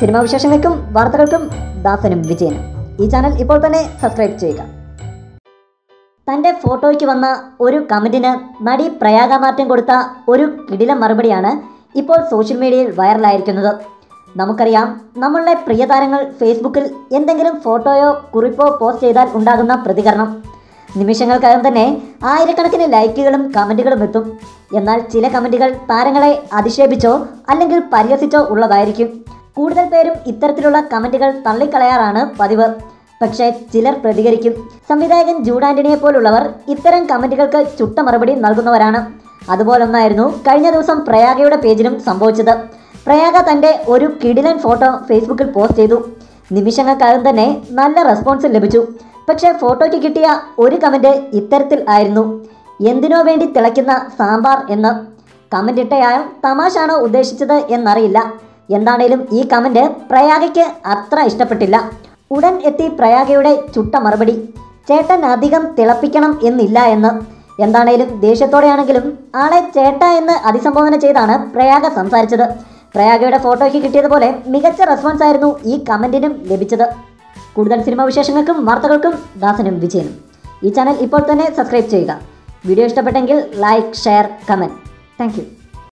Cinema വിശേഷങ്ങൾക്കും വാർത്തകൾക്കും ദാസനും വിജയനും. ഈ ചാനൽ ഇപ്പോൾ തന്നെ സബ്സ്ക്രൈബ് ചെയ്യുക. തന്റെ ഫോട്ടോയ്ക്ക് വന്ന ഒരു കമന്റിന് നടി പ്രയാഗ മാറ്റം കൊടുത്ത ഒരു കിടില മറുപടിയാണ് ഇപ്പോൾ സോഷ്യൽ മീഡിയയിൽ വൈറലായിരിക്കുന്നത്. നമുക്കറിയാം നമ്മളുടെ പ്രിയതാരങ്ങൾ ഫേസ്ബുക്കിൽ എന്തെങ്കിലും ഫോട്ടോയോ കുറിപ്പോ പോസ്റ്റ് ചെയ്താൽ ഉണ്ടാകുന്ന പ്രതികരണം. നിമിഷങ്ങൾക്കകം തന്നെ ആയിരക്കണക്കിന് ലൈക്കുകളും കമന്റുകളും എത്തും. എന്നാൽ ചില കമന്റുകൾ താരങ്ങളെ അധിക്ഷേപിച്ചോ അല്ലെങ്കിൽ പരിഹസിച്ചോ ഉള്ളതായിരിക്കും. കൂടുതൽ പേരും ഇത്തരത്തിലുള്ള കമന്റുകൾ തള്ളിക്കളയാറാണ് പതിവ്. പക്ഷേ ചിലർ പ്രതികരിക്കും. സംവിധായകൻ ജൂഡ് ആന്റണിയെ പോലുള്ളവർ ഇത്തരം കമന്റുകൾക്ക് ചുട്ട മറുപടി നൽകുന്നവരാണ്. അതുപോലൊന്നായിരുന്നു കഴിഞ്ഞ ദിവസം പ്രയാഗയുടെ പേജിലും സംഭവിച്ചത്. പ്രയാഗ തന്റെ ഒരു കിടിലൻ ഫോട്ടോ ഫേസ്ബുക്കിൽ പോസ്റ്റ് ചെയ്തു. നിമിഷങ്ങൾക്കകം തന്നെ നല്ല റെസ്പോൺസ് ലഭിച്ചു. പക്ഷേ ഫോട്ടോയ്ക്ക് കിട്ടിയ ഒരു കമന്റ് ഇത്തരത്തിൽ ആയിരുന്നു. എന്തിനോ വേണ്ടി തിളയ്ക്കുന്ന സാമ്പാർ എന്ന്. കമന്റ് ഇട്ടയാൾ തമാശാണോ ഉദ്ദേശിച്ചത് എന്നറിയില്ല. എന്താണേലും ഈ കമന്റ് പ്രയാഗയ്ക്ക് അത്ര ഇഷ്ടപ്പെട്ടില്ല. ഉടൻ എത്തി പ്രയാഗയുടെ ചുട്ട മറുപടി. ചേട്ടൻ അധികം തിളപ്പിക്കണം എന്നില്ല എന്ന്. എന്താണേലും ദേഷ്യത്തോടെയാണെങ്കിലും ആളെ ചേട്ട എന്ന് അതിസംബോധന ചെയ്താണ് പ്രയാഗ സംസാരിച്ചത്. പ്രയാഗയുടെ ഫോട്ടോയ്ക്ക് കിട്ടിയതുപോലെ മികച്ച റെസ്പോൺസ് ആയിരുന്നു ഈ കമന്റിനും ലഭിച്ചത്. കൂടുതൽ സിനിമാ വിശേഷങ്ങൾക്കും വാർത്തകൾക്കും ദാസനും വിജയനും. ഈ ചാനൽ ഇപ്പോൾ തന്നെ സബ്സ്ക്രൈബ് ചെയ്യുക. വീഡിയോ ഇഷ്ടപ്പെട്ടെങ്കിൽ ലൈക്ക് ഷെയർ കമന്റ് താങ്ക്